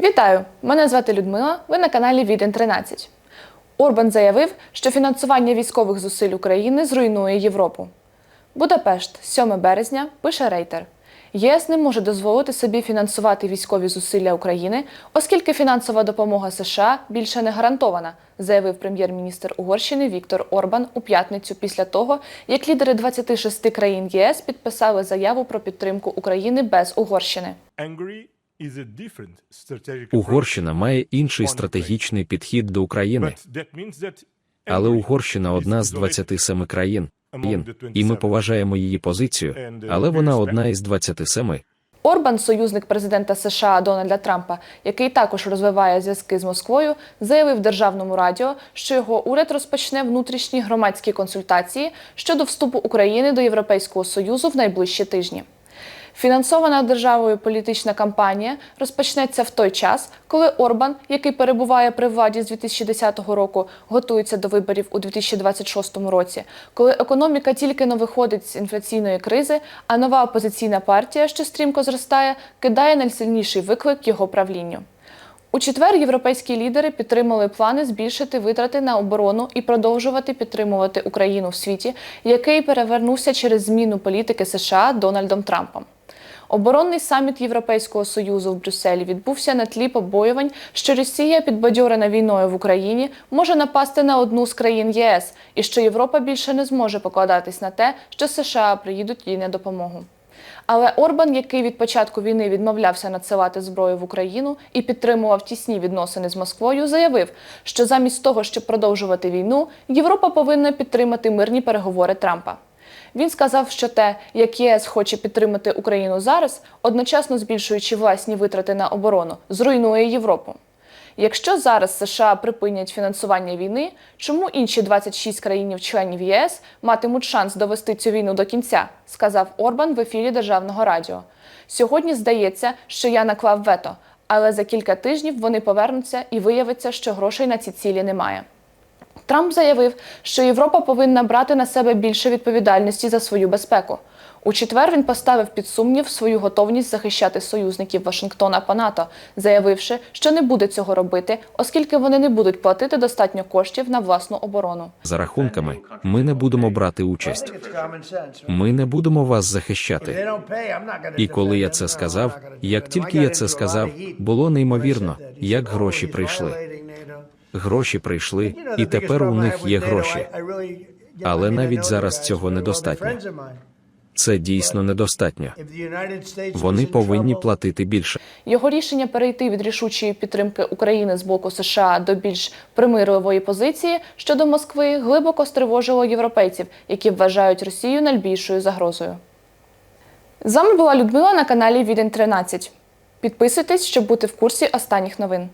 Вітаю! Мене звати Людмила. Ви на каналі Віден 13. Орбан заявив, що фінансування військових зусиль України зруйнує Європу. Будапешт, 7 березня, пише Рейтер. ЄС не може дозволити собі фінансувати військові зусилля України, оскільки фінансова допомога США більше не гарантована, заявив прем'єр-міністр Угорщини Віктор Орбан у п'ятницю після того, як лідери 26 країн єС підписали заяву про підтримку України без Угорщини. Угорщина має інший стратегічний підхід до України, але Угорщина одна з isolated 27 країн, і ми поважаємо її позицію, uh, але вона одна із 27. Орбан, союзник президента США Дональда Трампа, який також розвиває зв'язки з Москвою, заявив державному радіо, що його уряд розпочне внутрішні громадські консультації щодо вступу України до Європейського союзу в найближчі тижні. Фінансована державою політична кампанія розпочнеться в той час, коли Орбан, який перебуває при владі з 2010 року, готується до виборів у 2026 році, коли економіка тільки но виходить з інфляційної кризи, а нова опозиційна партія, що стрімко зростає, кидає найсильніший виклик його правлінню. У четвер європейські лідери підтримали плани збільшити витрати на оборону і продовжувати підтримувати Україну в світі, який перевернувся через зміну політики США Дональдом Трампом. Оборонний саміт Європейського союзу в Брюсселі відбувся на тлі побоювань, що Росія, підбадьорена війною в Україні, може напасти на одну з країн ЄС, і що Європа більше не зможе покладатись на те, що США приїдуть їй на допомогу. Але Орбан, який від початку війни відмовлявся надсилати зброю в Україну і підтримував тісні відносини з Москвою, заявив, що замість того, щоб продовжувати війну, Європа повинна підтримати мирні переговори Трампа. Він сказав, що те, як ЄС хоче підтримати Україну зараз, одночасно збільшуючи власні витрати на оборону, зруйнує Європу. Якщо зараз США припинять фінансування війни, чому інші 26 країн-членів ЄС матимуть шанс довести цю війну до кінця? сказав Орбан в ефірі державного радіо. Сьогодні здається, що я наклав вето, але за кілька тижнів вони повернуться і виявиться, що грошей на ці цілі немає. Трамп заявив, що Європа повинна брати на себе більше відповідальності за свою безпеку. У четвер він поставив під сумнів свою готовність захищати союзників Вашингтона по НАТО, заявивши, що не буде цього робити, оскільки вони не будуть платити достатньо коштів на власну оборону. За рахунками, ми не будемо брати участь. Ми не будемо вас захищати. І коли я це сказав, як тільки я це сказав, було неймовірно, як гроші прийшли. Гроші прийшли, і тепер у них є гроші. Але навіть зараз цього недостатньо. Це дійсно недостатньо. Вони повинні платити більше. Його рішення перейти від рішучої підтримки України з боку США до більш примирливої позиції щодо Москви глибоко стривожило європейців, які вважають Росію найбільшою загрозою. З вами була Людмила на каналі Відень 13. Підписуйтесь, щоб бути в курсі останніх новин.